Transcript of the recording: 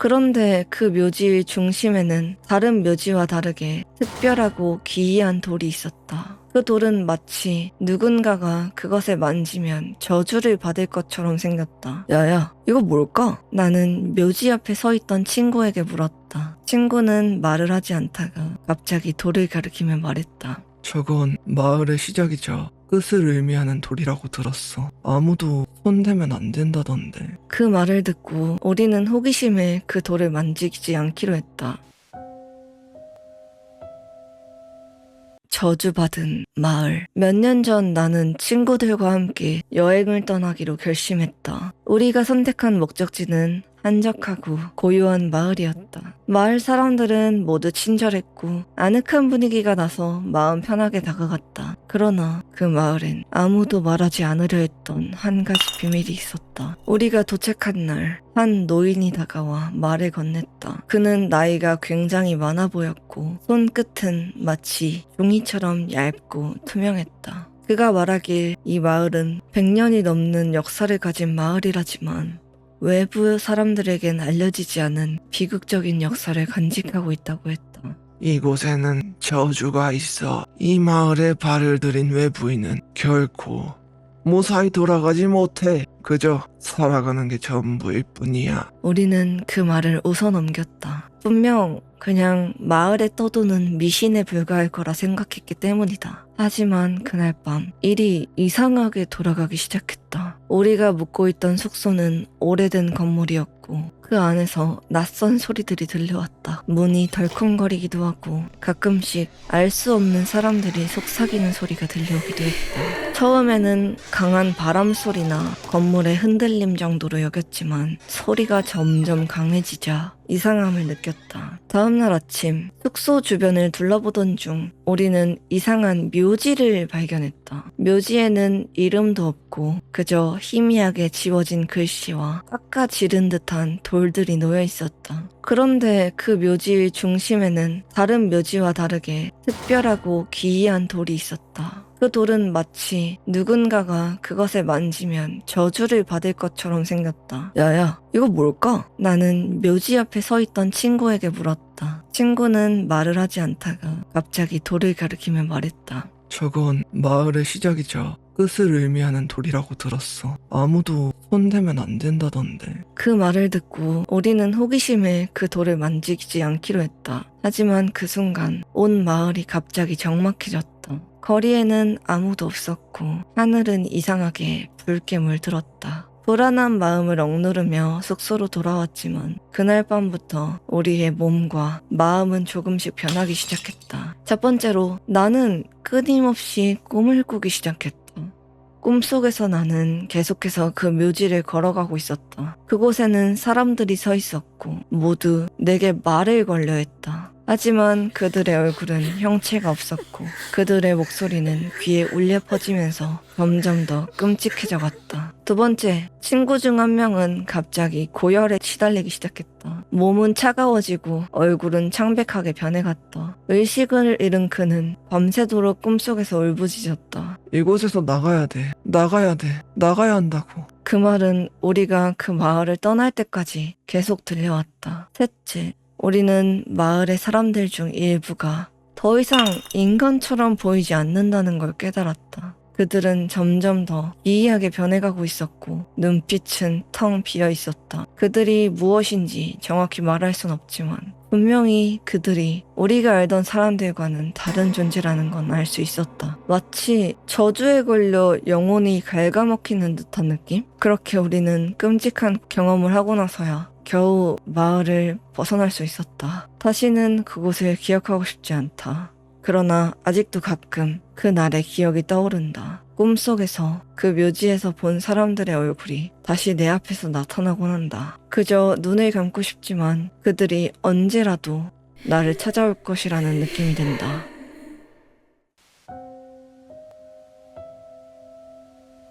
그런데 그 묘지 중심에는 다른 묘지와 다르게 특별하고 기이한 돌이 있었다. 그 돌은 마치 누군가가 그것을 만지면 저주를 받을 것처럼 생겼다. 야야, 이거 뭘까? 나는 묘지 앞에 서 있던 친구에게 물었다. 친구는 말을 하지 않다가 갑자기 돌을 가리키며 말했다. 저건 마을의 시작이자 끝을 의미하는 돌이라고 들었어. 아무도 손대면 안 된다던데. 그 말을 듣고 우리는 호기심에 그 돌을 만지지 않기로 했다. 저주받은 마을. 몇 년 전 나는 친구들과 함께 여행을 떠나기로 결심했다. 우리가 선택한 목적지는 한적하고 고요한 마을이었다. 마을 사람들은 모두 친절했고 아늑한 분위기가 나서 마음 편하게 다가갔다. 그러나 그 마을엔 아무도 말하지 않으려 했던 한 가지 비밀이 있었다. 우리가 도착한 날, 한 노인이 다가와 말을 건넸다. 그는 나이가 굉장히 많아 보였고, 손끝은 마치 종이처럼 얇고 투명했다. 그가 말하길 이 마을은 100년이 넘는 역사를 가진 마을이라지만 외부 사람들에겐 알려지지 않은 비극적인 역사를 간직하고 있다고 했다. 이곳에는 저주가 있어. 이 마을에 발을 들인 외부인은 결코 무사히 돌아가지 못해. 그저 살아가는 게 전부일 뿐이야. 우리는 그 말을 웃어 넘겼다. 분명 그냥 마을에 떠도는 미신에 불과할 거라 생각했기 때문이다. 하지만 그날 밤 일이 이상하게 돌아가기 시작했다. 우리가 묵고 있던 숙소는 오래된 건물이었고 그 안에서 낯선 소리들이 들려왔다. 문이 덜컹거리기도 하고 가끔씩 알 수 없는 사람들이 속삭이는 소리가 들려오기도 했다. 처음에는 강한 바람 소리나 건물의 흔들림 정도로 여겼지만 소리가 점점 강해지자 이상함을 느꼈다. 다음날 아침 숙소 주변을 둘러보던 중 우리는 이상한 묘지를 발견했다. 묘지에는 이름도 없고 그저 희미하게 지워진 글씨와 깎아 지른 듯한 돌들이 놓여 있었다. 그런데 그 묘지 중심에는 다른 묘지와 다르게 특별하고 기이한 돌이 있었다. 그 돌은 마치 누군가가 그것을 만지면 저주를 받을 것처럼 생겼다. 야야, 이거 뭘까? 나는 묘지 앞에 서 있던 친구에게 물었다. 친구는 말을 하지 않다가 갑자기 돌을 가리키며 말했다. 저건 마을의 시작이자 끝을 의미하는 돌이라고 들었어. 아무도 손대면 안 된다던데. 그 말을 듣고 우리는 호기심에 그 돌을 만지지 않기로 했다. 하지만 그 순간 온 마을이 갑자기 적막해졌다. 거리에는 아무도 없었고 하늘은 이상하게 붉게 물들었다. 불안한 마음을 억누르며 숙소로 돌아왔지만 그날 밤부터 우리의 몸과 마음은 조금씩 변하기 시작했다. 첫 번째로 나는 끊임없이 꿈을 꾸기 시작했다. 꿈속에서 나는 계속해서 그 묘지를 걸어가고 있었다. 그곳에는 사람들이 서 있었고 모두 내게 말을 걸려 했다. 하지만 그들의 얼굴은 형체가 없었고 그들의 목소리는 귀에 울려 퍼지면서 점점 더 끔찍해져 갔다. 두 번째, 친구 중 한 명은 갑자기 고열에 치달리기 시작했다. 몸은 차가워지고 얼굴은 창백하게 변해갔다. 의식을 잃은 그는 밤새도록 꿈속에서 울부짖었다. 이곳에서 나가야 돼. 나가야 돼. 나가야 한다고. 그 말은 우리가 그 마을을 떠날 때까지 계속 들려왔다. 셋째, 우리는 마을의 사람들 중 일부가 더 이상 인간처럼 보이지 않는다는 걸 깨달았다. 그들은 점점 더 기이하게 변해가고 있었고 눈빛은 텅 비어 있었다. 그들이 무엇인지 정확히 말할 순 없지만 분명히 그들이 우리가 알던 사람들과는 다른 존재라는 건 알 수 있었다. 마치 저주에 걸려 영혼이 갉아먹히는 듯한 느낌? 그렇게 우리는 끔찍한 경험을 하고 나서야 겨우 마을을 벗어날 수 있었다. 다시는 그곳을 기억하고 싶지 않다. 그러나 아직도 가끔 그 날의 기억이 떠오른다. 꿈속에서 그 묘지에서 본 사람들의 얼굴이 다시 내 앞에서 나타나곤 한다. 그저 눈을 감고 싶지만 그들이 언제라도 나를 찾아올 것이라는 느낌이 든다.